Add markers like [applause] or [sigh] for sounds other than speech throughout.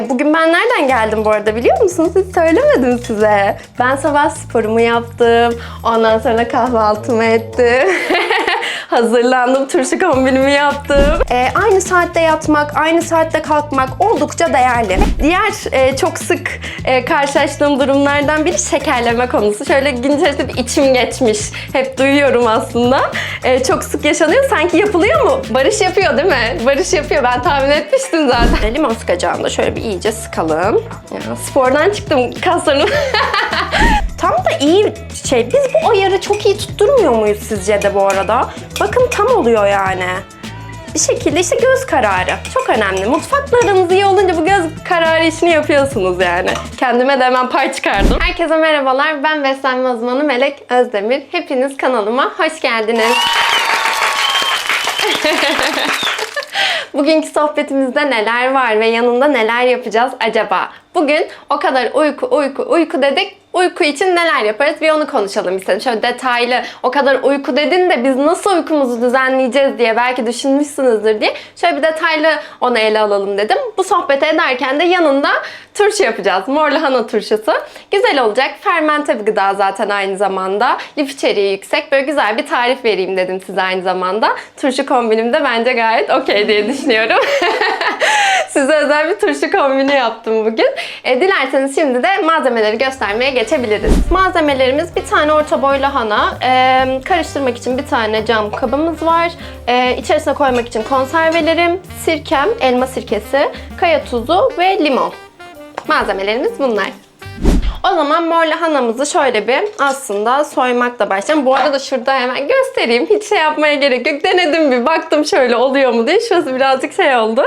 Bugün ben nereden geldim bu arada biliyor musunuz? Hiç söylemedim size. Ben sabah sporumu yaptım. Ondan sonra kahvaltımı ettim. [laughs] Hazırlandım, turşu kombinimi yaptım. Ee, aynı saatte yatmak, aynı saatte kalkmak oldukça değerli. Diğer e, çok sık e, karşılaştığım durumlardan biri şekerleme konusu. Şöyle gün içerisinde bir içim geçmiş. Hep duyuyorum aslında. E, çok sık yaşanıyor. Sanki yapılıyor mu? Barış yapıyor değil mi? Barış yapıyor. Ben tahmin etmiştim zaten. Limon sıkacağım da şöyle bir iyice sıkalım. Ya, spordan çıktım kaslarım. [laughs] İyi şey. Biz bu ayarı çok iyi tutturmuyor muyuz sizce de bu arada? Bakın tam oluyor yani. Bir şekilde işte göz kararı. Çok önemli. Mutfaklarınız iyi olunca bu göz kararı işini yapıyorsunuz yani. Kendime de hemen pay çıkardım. Herkese merhabalar. Ben beslenme uzmanı Melek Özdemir. Hepiniz kanalıma hoş geldiniz. [laughs] Bugünkü sohbetimizde neler var ve yanında neler yapacağız acaba? Bugün o kadar uyku uyku uyku dedik. Uyku için neler yaparız bir onu konuşalım istedim. Şöyle detaylı o kadar uyku dedin de biz nasıl uykumuzu düzenleyeceğiz diye belki düşünmüşsünüzdür diye şöyle bir detaylı onu ele alalım dedim. Bu sohbeti ederken de yanında turşu yapacağız. Mor lahana turşusu. Güzel olacak. Fermente bir gıda zaten aynı zamanda. Lif içeriği yüksek. Böyle güzel bir tarif vereyim dedim size aynı zamanda. Turşu kombinim de bence gayet okey diye [laughs] düşünüyorum. [laughs] Size özel bir turşu kombini yaptım bugün. E, dilerseniz şimdi de malzemeleri göstermeye geçebiliriz. Malzemelerimiz bir tane orta boy lahana, e, karıştırmak için bir tane cam kabımız var, e, içerisine koymak için konservelerim, sirkem, elma sirkesi, kaya tuzu ve limon. Malzemelerimiz bunlar. O zaman mor lahanamızı şöyle bir aslında soymakla başlayalım. Bu arada şurada hemen göstereyim. Hiç şey yapmaya gerek yok. Denedim bir baktım şöyle oluyor mu diye. Şurası birazcık şey oldu.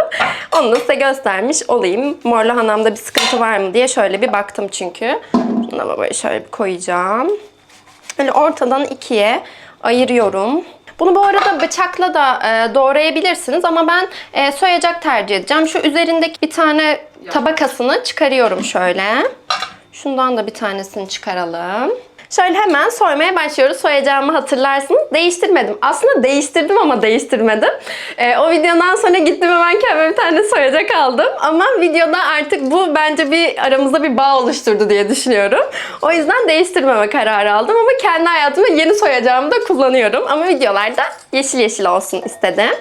Onu da size göstermiş olayım. Mor lahanamda bir sıkıntı var mı diye şöyle bir baktım çünkü. Şunu da böyle şöyle bir koyacağım. Böyle ortadan ikiye ayırıyorum. Bunu bu arada bıçakla da e, doğrayabilirsiniz ama ben e, soyacak tercih edeceğim. Şu üzerindeki bir tane tabakasını çıkarıyorum şöyle. Şundan da bir tanesini çıkaralım. Şöyle hemen soymaya başlıyoruz. Soyacağımı hatırlarsınız. Değiştirmedim. Aslında değiştirdim ama değiştirmedim. Ee, o videodan sonra gittim hemen kendime bir tane soyacak aldım. Ama videoda artık bu bence bir aramızda bir bağ oluşturdu diye düşünüyorum. O yüzden değiştirmeme kararı aldım ama kendi hayatımda yeni soyacağımı da kullanıyorum. Ama videolarda yeşil yeşil olsun istedim.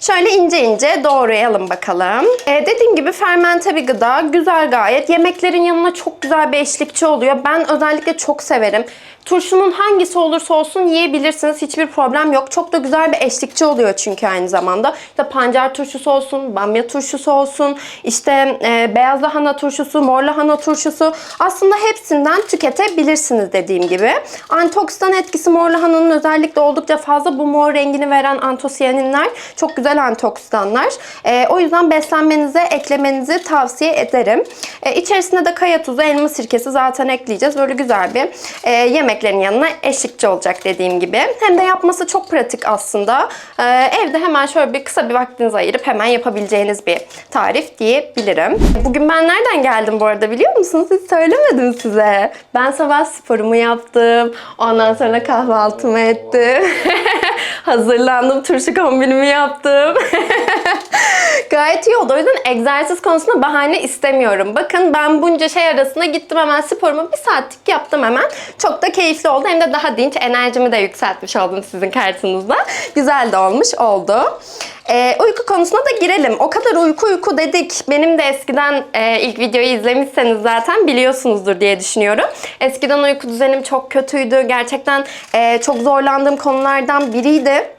Şöyle ince ince doğrayalım bakalım. Ee, dediğim gibi fermente bir gıda. Güzel gayet. Yemeklerin yanına çok güzel bir eşlikçi oluyor. Ben özellikle çok severim. Turşunun hangisi olursa olsun yiyebilirsiniz. Hiçbir problem yok. Çok da güzel bir eşlikçi oluyor çünkü aynı zamanda. İşte pancar turşusu olsun, bamya turşusu olsun, işte e, beyaz lahana turşusu, mor lahana turşusu. Aslında hepsinden tüketebilirsiniz dediğim gibi. Antioksidan etkisi mor lahananın özellikle oldukça fazla. Bu mor rengini veren antosiyaninler çok güzel antioksidanlar. E, o yüzden beslenmenize eklemenizi tavsiye ederim. E, içerisine de kaya tuzu, elma sirkesi zaten ekleyeceğiz. Böyle güzel bir e, yemeklerin yanına eşlikçi olacak dediğim gibi. Hem de yapması çok pratik aslında. E, evde hemen şöyle bir kısa bir vaktinizi ayırıp hemen yapabileceğiniz bir tarif diyebilirim. Bugün ben nereden geldim bu arada biliyor musunuz? Hiç söylemedim size. Ben sabah sporumu yaptım. Ondan sonra kahvaltımı ettim. [laughs] Hazırlandım, turşu kombinimi yaptım. [laughs] Gayet iyi oldu. O yüzden egzersiz konusunda bahane istemiyorum. Bakın ben bunca şey arasında gittim hemen sporumu bir saatlik yaptım hemen. Çok da keyifli oldu. Hem de daha dinç enerjimi de yükseltmiş oldum sizin karşınızda. Güzel de olmuş oldu. Ee, uyku konusuna da girelim. O kadar uyku uyku dedik. Benim de eskiden e, ilk videoyu izlemişseniz zaten biliyorsunuzdur diye düşünüyorum. Eskiden uyku düzenim çok kötüydü. Gerçekten e, çok zorlandığım konulardan biriydi.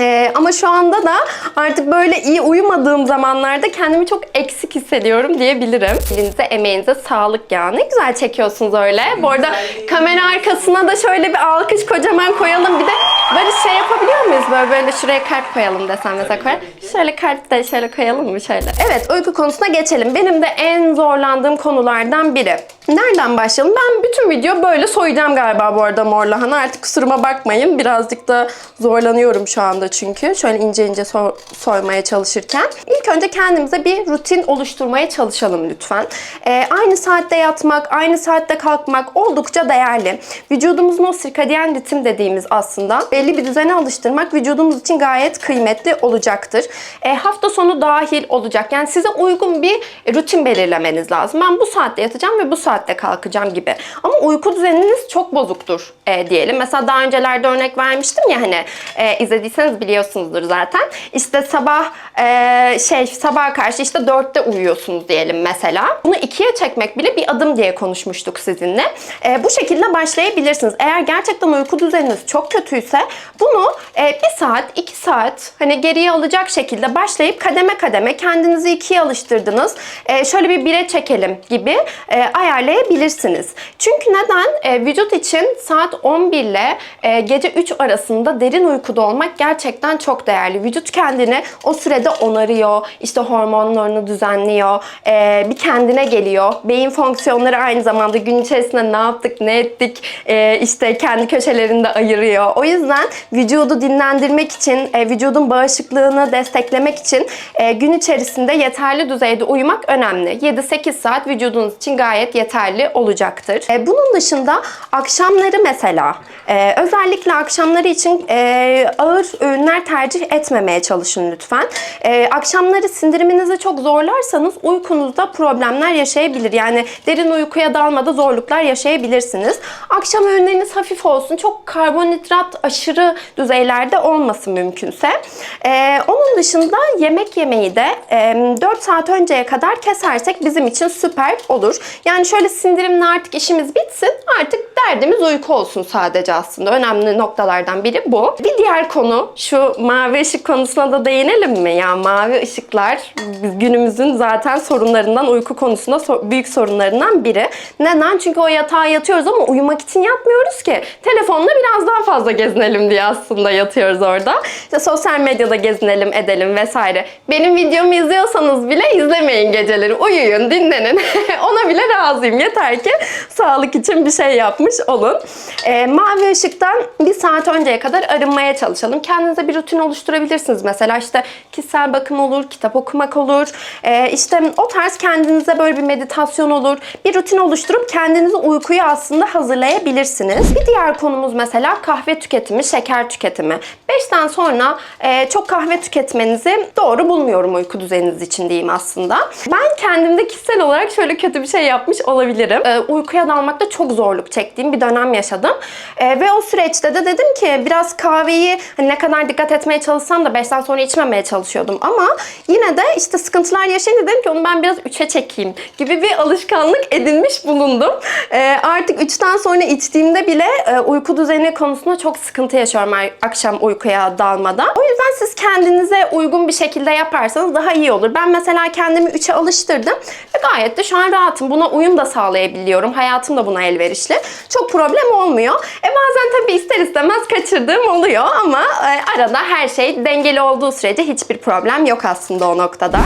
Ee, ama şu anda da artık böyle iyi uyumadığım zamanlarda kendimi çok eksik hissediyorum diyebilirim. Elinize, emeğinize sağlık ya. Ne güzel çekiyorsunuz öyle. Bu arada kamera arkasına da şöyle bir alkış kocaman koyalım. Bir de böyle şey yapabiliyor muyuz? Böyle böyle şuraya kalp koyalım desem mesela koyar. Şöyle kalp de şöyle koyalım mı şöyle. Evet uyku konusuna geçelim. Benim de en zorlandığım konulardan biri. Nereden başlayalım? Ben bütün video böyle soyacağım galiba bu arada mor lahana. Artık kusuruma bakmayın. Birazcık da zorlanıyorum şu anda çünkü. Şöyle ince ince so- soymaya çalışırken. İlk önce kendimize bir rutin oluşturmaya çalışalım lütfen. Ee, aynı saatte yatmak, aynı saatte kalkmak oldukça değerli. Vücudumuzun o sirkadiyen ritim dediğimiz aslında belli bir düzene alıştırmak vücudumuz için gayet kıymetli olacaktır. Ee, hafta sonu dahil olacak. Yani size uygun bir rutin belirlemeniz lazım. Ben bu saatte yatacağım ve bu saatte kalkacağım gibi. Ama uyku düzeniniz çok bozuktur e, diyelim. Mesela daha öncelerde örnek vermiştim ya hani e, izlediyseniz biliyorsunuzdur zaten. İşte sabah e, şey sabah karşı işte dörtte uyuyorsunuz diyelim mesela. Bunu ikiye çekmek bile bir adım diye konuşmuştuk sizinle. E, bu şekilde başlayabilirsiniz. Eğer gerçekten uyku düzeniniz çok kötüyse bunu e, bir saat, iki saat hani geriye alacak şekilde başlayıp kademe kademe kendinizi ikiye alıştırdınız. E, şöyle bir bire çekelim gibi e, ayarlayabilirsiniz. Çünkü neden? E, vücut için saat 11 ile e, gece 3 arasında derin uykuda olmak gerçekten çok değerli. Vücut kendini o sürede onarıyor, işte hormonlarını düzenliyor, e, bir kendine geliyor. Beyin fonksiyonları aynı zamanda gün içerisinde ne yaptık, ne ettik, e, işte kendi köşelerinde ayırıyor. O yüzden vücudu dinlendirmek için, e, vücudun bağışıklığını desteklemek için e, gün içerisinde yeterli düzeyde uyumak önemli. 7-8 saat vücudunuz için gayet yeterli olacaktır. E, bunun dışında akşamları mesela e, özellikle akşamları için e, ağır öğünler tercih etmemeye çalışın lütfen. E, akşamları sindiriminizi çok zorlarsanız uykunuzda problemler yaşayabilir. Yani derin uykuya dalmada zorluklar yaşayabilirsiniz. Akşam öğünleriniz hafif olsun. Çok karbonhidrat aşırı düzeylerde olmasın mümkünse. E, onun dışında yemek yemeyi de e, 4 saat önceye kadar kesersek bizim için süper olur. Yani şöyle sindirimle artık işimiz bitsin. Artık derdimiz uyku olsun sadece aslında. Önemli noktalardan biri bu. Bir diğer konu şu mavi ışık konusuna da değinelim mi? Ya mavi ışıklar günümüzün zaten sorunlarından uyku konusunda so- büyük sorunlarından biri. Neden? Çünkü o yatağa yatıyoruz ama uyumak için yatmıyoruz ki. Telefonla biraz daha fazla gezinelim diye aslında yatıyoruz orada. İşte sosyal medyada gezinelim edelim vesaire. Benim videomu izliyorsanız bile izlemeyin geceleri. Uyuyun, dinlenin. [laughs] Ona bile razıyım. Yeter ki sağlık için bir şey yapmış olun. Ee, mavi ışıktan bir saat önceye kadar arınmaya çalışalım. Kendinize bir rutin oluşturabilirsiniz. Mesela işte kişisel bakım olur, kitap okumak olur. Ee, işte o tarz kendinize böyle bir meditasyon olur. Bir rutin oluşturup kendinizi uykuya aslında hazırlayabilirsiniz. Bir diğer konumuz mesela kahve tüketimi, şeker tüketimi. 5'ten sonra e, çok kahve tüketmenizi doğru bulmuyorum uyku düzeniniz için diyeyim aslında. Ben kendimde kişisel olarak şöyle kötü bir şey yapmış olabilirim. E, uykuya dalmakta çok zorluk çektiğim bir dönem yaşadım. E, ve o süreçte de dedim ki biraz kahveyi hani ne kadar dikkat etmeye çalışsam da 5'ten sonra içmemeye çalışıyordum. Ama yine de işte sıkıntılar yaşayınca dedim ki onu ben biraz 3'e çekeyim gibi bir alışkanlık edinmiş bulundum. E, artık 3'ten sonra içtiğimde bile e, uyku düzeni konusunda çok sıkıntı yaşıyorum akşam uykuya dalmadan. O yüzden siz kendinize uygun bir şekilde yaparsanız daha iyi olur. Ben mesela kendimi 3'e alıştırdım ve gayet de şu an rahatım. Buna uyum da sağlayabiliyorum. Hayatım da buna elverişli. Çok problem olmuyor. E bazen tabii ister istemez kaçırdığım oluyor ama e, arada her şey dengeli olduğu sürece hiçbir problem yok aslında o noktada.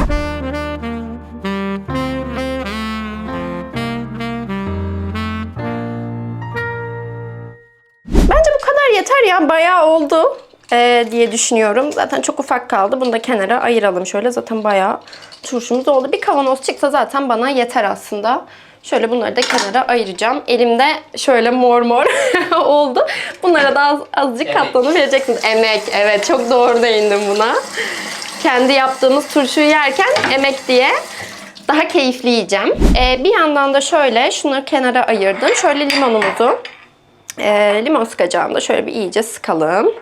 Bence bu kadar yeter ya. Bayağı oldu ee, diye düşünüyorum. Zaten çok ufak kaldı. Bunu da kenara ayıralım şöyle. Zaten bayağı turşumuz oldu. Bir kavanoz çıksa zaten bana yeter aslında. Şöyle bunları da kenara ayıracağım. Elimde şöyle mor mor [laughs] oldu. Bunlara da az, azıcık Emek. katlanıp vereceksiniz. Emek. Evet çok doğru değindim buna. Kendi yaptığımız turşuyu yerken emek diye daha keyifli yiyeceğim. Ee, bir yandan da şöyle şunları kenara ayırdım. Şöyle limonumuzu ee, limon sıkacağını da şöyle bir iyice sıkalım.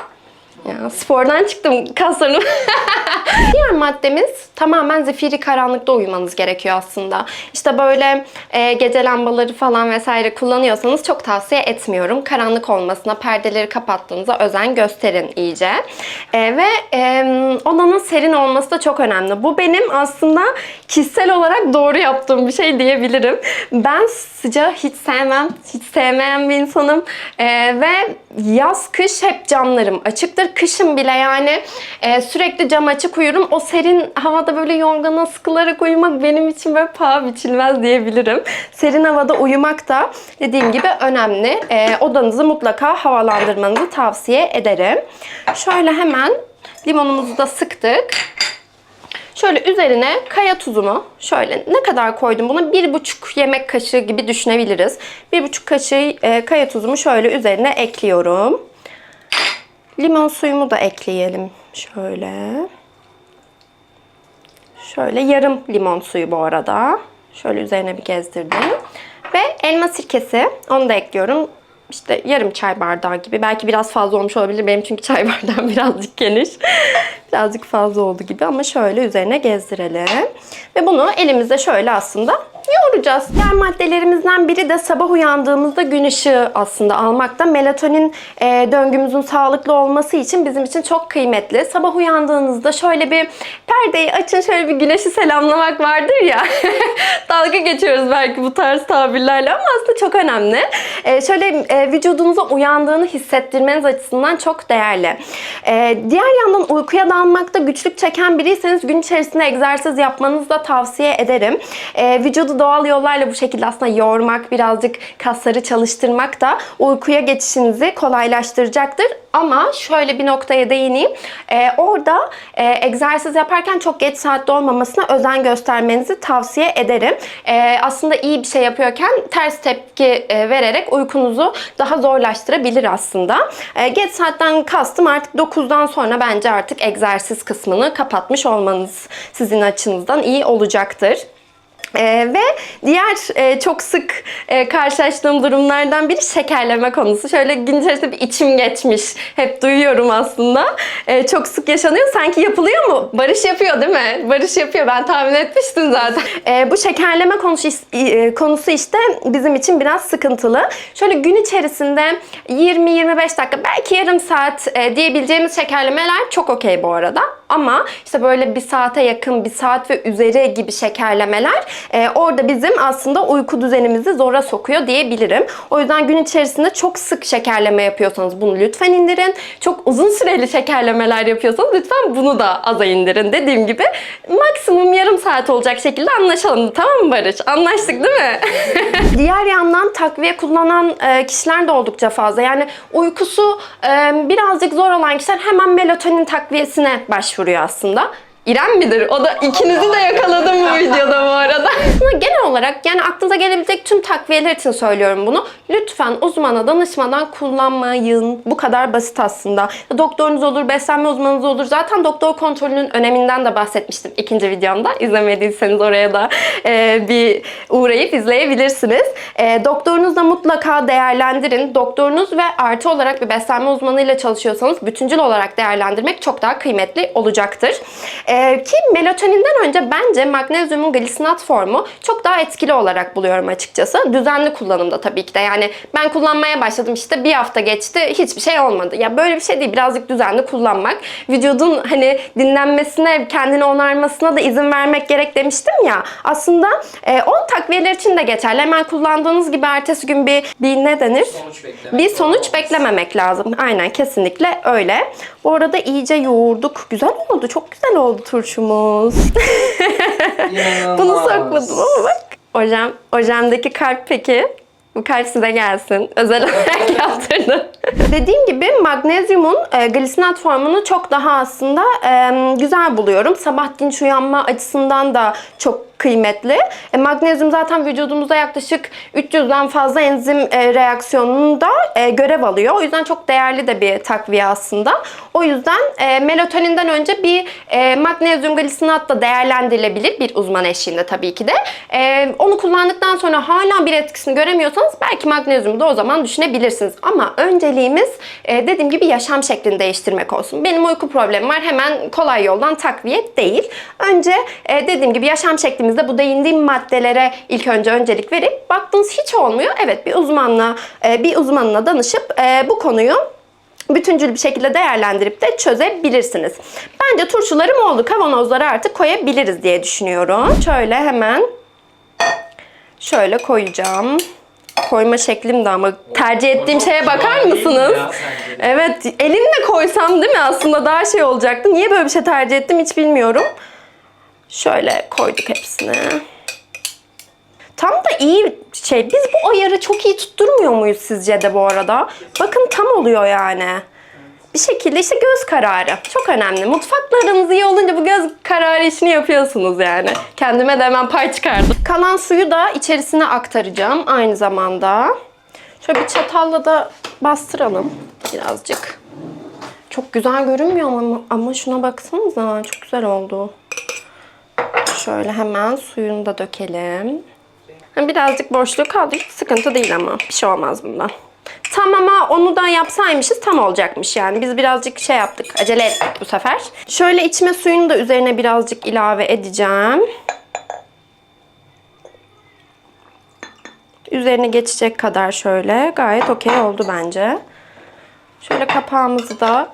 Ya spordan çıktım kaslarım. [laughs] Diğer maddemiz tamamen zifiri karanlıkta uyumanız gerekiyor aslında. İşte böyle e, gece lambaları falan vesaire kullanıyorsanız çok tavsiye etmiyorum. Karanlık olmasına, perdeleri kapattığınıza özen gösterin iyice. E, ve e, odanın serin olması da çok önemli. Bu benim aslında kişisel olarak doğru yaptığım bir şey diyebilirim. Ben sıcağı hiç sevmem, hiç sevmeyen bir insanım. E, ve yaz kış hep camlarım açıktır. Kışın bile yani e, sürekli cam açık uyurum. O serin havada böyle yorgana sıkılarak uyumak benim için böyle paha biçilmez diyebilirim. Serin havada uyumak da dediğim gibi önemli. E, odanızı mutlaka havalandırmanızı tavsiye ederim. Şöyle hemen limonumuzu da sıktık. Şöyle üzerine kaya tuzumu şöyle ne kadar koydum buna? Bir buçuk yemek kaşığı gibi düşünebiliriz. Bir buçuk kaşığı e, kaya tuzumu şöyle üzerine ekliyorum. Limon suyumu da ekleyelim şöyle. Şöyle yarım limon suyu bu arada. Şöyle üzerine bir gezdirdim. Ve elma sirkesi onu da ekliyorum. İşte yarım çay bardağı gibi. Belki biraz fazla olmuş olabilir. Benim çünkü çay [laughs] bardağım birazcık geniş. birazcık fazla oldu gibi ama şöyle üzerine gezdirelim. Ve bunu elimizde şöyle aslında yoğuracağız. Diğer maddelerimizden biri de sabah uyandığımızda gün ışığı aslında almakta. Melatonin e, döngümüzün sağlıklı olması için bizim için çok kıymetli. Sabah uyandığınızda şöyle bir perdeyi açın şöyle bir güneşi selamlamak vardır ya. [laughs] Dalga geçiyoruz belki bu tarz tabirlerle ama aslında çok önemli. E, şöyle e, vücudunuza uyandığını hissettirmeniz açısından çok değerli. E, diğer yandan uykuya dalmakta güçlük çeken biriyseniz gün içerisinde egzersiz yapmanızı da tavsiye ederim. E, vücudu doğal yollarla bu şekilde aslında yormak, birazcık kasları çalıştırmak da uykuya geçişinizi kolaylaştıracaktır. Ama şöyle bir noktaya değineyim. Ee, orada e, egzersiz yaparken çok geç saatte olmamasına özen göstermenizi tavsiye ederim. Ee, aslında iyi bir şey yapıyorken ters tepki e, vererek uykunuzu daha zorlaştırabilir aslında. Ee, geç saatten kastım artık 9'dan sonra bence artık egzersiz kısmını kapatmış olmanız sizin açınızdan iyi olacaktır. Ee, ve diğer e, çok sık e, karşılaştığım durumlardan biri şekerleme konusu. Şöyle gün içerisinde bir içim geçmiş. Hep duyuyorum aslında. E, çok sık yaşanıyor. Sanki yapılıyor mu? Barış yapıyor değil mi? Barış yapıyor. Ben tahmin etmiştim zaten. E, bu şekerleme konusu, e, konusu işte bizim için biraz sıkıntılı. Şöyle gün içerisinde 20-25 dakika belki yarım saat e, diyebileceğimiz şekerlemeler çok okey bu arada. Ama işte böyle bir saate yakın, bir saat ve üzeri gibi şekerlemeler e, orada bizim aslında uyku düzenimizi zora sokuyor diyebilirim. O yüzden gün içerisinde çok sık şekerleme yapıyorsanız bunu lütfen indirin. Çok uzun süreli şekerlemeler yapıyorsanız lütfen bunu da aza indirin. Dediğim gibi maksimum yarım saat olacak şekilde anlaşalım. Tamam mı Barış? Anlaştık değil mi? [laughs] Diğer yandan takviye kullanan e, kişiler de oldukça fazla. Yani uykusu e, birazcık zor olan kişiler hemen melatonin takviyesine başvuruyor aslında. İrem midir? O da ikinizi de yakaladım bu videoda bu arada. [laughs] Aslında genel olarak yani aklınıza gelebilecek tüm takviyeler için söylüyorum bunu. Lütfen uzmana danışmadan kullanmayın. Bu kadar basit aslında. Doktorunuz olur, beslenme uzmanınız olur. Zaten doktor kontrolünün öneminden de bahsetmiştim ikinci videomda. İzlemediyseniz oraya da e, bir uğrayıp izleyebilirsiniz. E, doktorunuzla mutlaka değerlendirin. Doktorunuz ve artı olarak bir beslenme uzmanıyla çalışıyorsanız bütüncül olarak değerlendirmek çok daha kıymetli olacaktır. Ee, ki melatoninden önce bence magnezyumun glisinat formu çok daha etkili olarak buluyorum açıkçası. Düzenli kullanımda tabii ki de. Yani ben kullanmaya başladım işte bir hafta geçti hiçbir şey olmadı. Ya böyle bir şey değil. Birazcık düzenli kullanmak. Vücudun hani dinlenmesine, kendini onarmasına da izin vermek gerek demiştim ya. Aslında e, o takviyeler için de geçerli. Hemen kullandığınız gibi ertesi gün bir, bir ne denir? Sonuç Bir sonuç beklememek lazım. Aynen kesinlikle öyle. Bu arada iyice yoğurduk. Güzel oldu. Çok güzel oldu turşumuz. [laughs] Bunu sokmadım ama bak. Ojem, ojemdeki kalp peki? Bu kalp size gelsin. Özel [laughs] olarak yaptırdım. Dediğim gibi magnezyumun e, glisinat formunu çok daha aslında e, güzel buluyorum. Sabah dinç uyanma açısından da çok kıymetli. E, magnezyum zaten vücudumuzda yaklaşık 300'den fazla enzim e, reaksiyonunda e, görev alıyor. O yüzden çok değerli de bir takviye aslında. O yüzden e, melatoninden önce bir e, magnezyum glisinat da değerlendirilebilir bir uzman eşliğinde tabii ki de. E, onu kullandıktan sonra hala bir etkisini göremiyorsanız belki magnezyumu da o zaman düşünebilirsiniz. Ama önceliğimiz e, dediğim gibi yaşam şeklini değiştirmek olsun. Benim uyku problemim var hemen kolay yoldan takviye değil. Önce e, dediğim gibi yaşam şeklimizde bu değindiğim maddelere ilk önce öncelik verip baktınız hiç olmuyor. Evet bir uzmanla e, bir uzmanına danışıp e, bu konuyu bütüncül bir şekilde değerlendirip de çözebilirsiniz. Bence turşularım oldu. Kavanozlara artık koyabiliriz diye düşünüyorum. Şöyle hemen şöyle koyacağım. koyma şeklim de ama tercih ettiğim şeye bakar mısınız? Evet, elimle koysam değil mi aslında daha şey olacaktı. Niye böyle bir şey tercih ettim hiç bilmiyorum. Şöyle koyduk hepsini. Tam da iyi şey. Biz bu ayarı çok iyi tutturmuyor muyuz sizce de bu arada? Bakın tam oluyor yani. Bir şekilde işte göz kararı. Çok önemli. Mutfaklarınız iyi olunca bu göz kararı işini yapıyorsunuz yani. Kendime de hemen pay çıkardım. Kalan suyu da içerisine aktaracağım aynı zamanda. Şöyle bir çatalla da bastıralım birazcık. Çok güzel görünmüyor ama, ama şuna baksanıza çok güzel oldu. Şöyle hemen suyunu da dökelim. Ha, Birazcık boşluk kaldı. Hiç sıkıntı değil ama. Bir şey olmaz bundan. Tam ama onu da yapsaymışız tam olacakmış yani. Biz birazcık şey yaptık. Acele ettik bu sefer. Şöyle içme suyunu da üzerine birazcık ilave edeceğim. Üzerine geçecek kadar şöyle. Gayet okey oldu bence. Şöyle kapağımızı da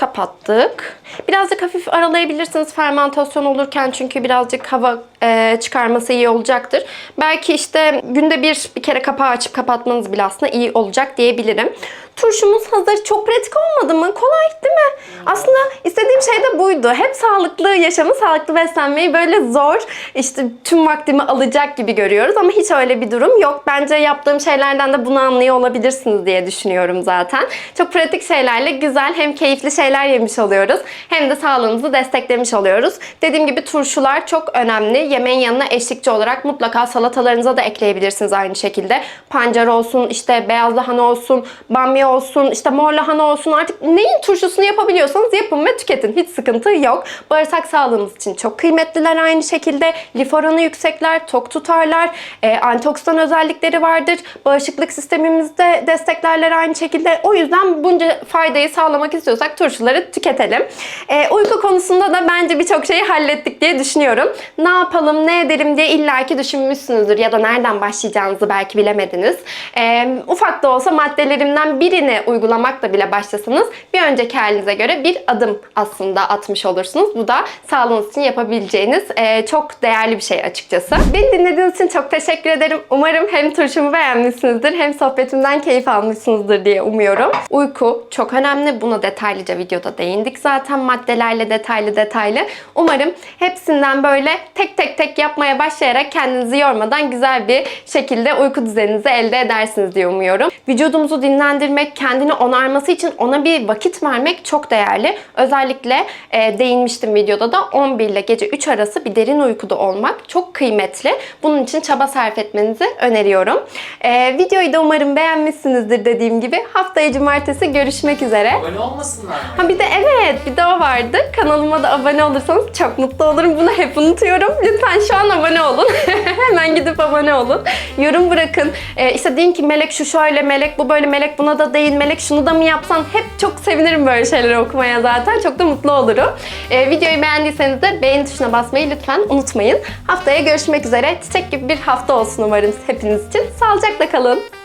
kapattık. Birazcık hafif aralayabilirsiniz fermentasyon olurken çünkü birazcık hava e, çıkarması iyi olacaktır. Belki işte günde bir bir kere kapağı açıp kapatmanız bile aslında iyi olacak diyebilirim. Turşumuz hazır. Çok pratik olmadı mı? Kolay değil mi? Aslında istediğim şey de buydu. Hep sağlıklı yaşamı, sağlıklı beslenmeyi böyle zor, işte tüm vaktimi alacak gibi görüyoruz ama hiç öyle bir durum yok. Bence yaptığım şeylerden de bunu anlıyor olabilirsiniz diye düşünüyorum zaten. Çok pratik şeylerle güzel hem keyifli şeyler yemiş oluyoruz hem de sağlığımızı desteklemiş oluyoruz. Dediğim gibi turşular çok önemli. Yemeğin yanına eşlikçi olarak mutlaka salatalarınıza da ekleyebilirsiniz aynı şekilde. Pancar olsun, işte beyaz lahana olsun, bamya olsun, işte mor lahana olsun artık neyin turşusunu yapabiliyorsanız yapın ve tüketin. Hiç sıkıntı yok. Bağırsak sağlığımız için çok kıymetliler aynı şekilde. Lif oranı yüksekler, tok tutarlar, e, antioksidan özellikleri vardır. Bağışıklık sistemimizde desteklerler aynı şekilde. O yüzden bunca faydayı sağlamak istiyorsak turşuları tüketelim. E, uyku konusunda da bence birçok şeyi hallettik diye düşünüyorum. Ne yapalım, ne edelim diye illaki düşünmüşsünüzdür ya da nereden başlayacağınızı belki bilemediniz. E, ufak da olsa maddelerimden birini uygulamakla bile başlasanız bir önceki halinize göre bir adım aslında atmış olursunuz. Bu da sağlığınız için yapabileceğiniz e, çok değerli bir şey açıkçası. Beni dinlediğiniz için çok teşekkür ederim. Umarım hem turşumu beğenmişsinizdir hem sohbetimden keyif almışsınızdır diye umuyorum. Uyku çok önemli. Buna detaylıca videoda değindik zaten maddelerle detaylı detaylı. Umarım hepsinden böyle tek tek tek yapmaya başlayarak kendinizi yormadan güzel bir şekilde uyku düzeninizi elde edersiniz diye umuyorum. Vücudumuzu dinlendirmek, kendini onarması için ona bir vakit vermek çok değerli. Özellikle e, değinmiştim videoda da 11 ile gece 3 arası bir derin uykuda olmak çok kıymetli. Bunun için çaba sarf etmenizi öneriyorum. E, videoyu da umarım beğenmişsinizdir dediğim gibi. Haftaya cumartesi görüşmek üzere. Abone olmasınlar? Ha bir de evet bir de o vardı. Kanalıma da abone olursanız çok mutlu olurum. Bunu hep unutuyorum. Lütfen şu an abone olun. [laughs] Hemen gidip abone olun. Yorum bırakın. Ee, işte deyin ki Melek şu şöyle, Melek bu böyle, Melek buna da değil, Melek şunu da mı yapsan? Hep çok sevinirim böyle şeyleri okumaya zaten. Çok da mutlu olurum. Ee, videoyu beğendiyseniz de beğeni tuşuna basmayı lütfen unutmayın. Haftaya görüşmek üzere. Çiçek gibi bir hafta olsun umarım hepiniz için. Sağlıcakla kalın.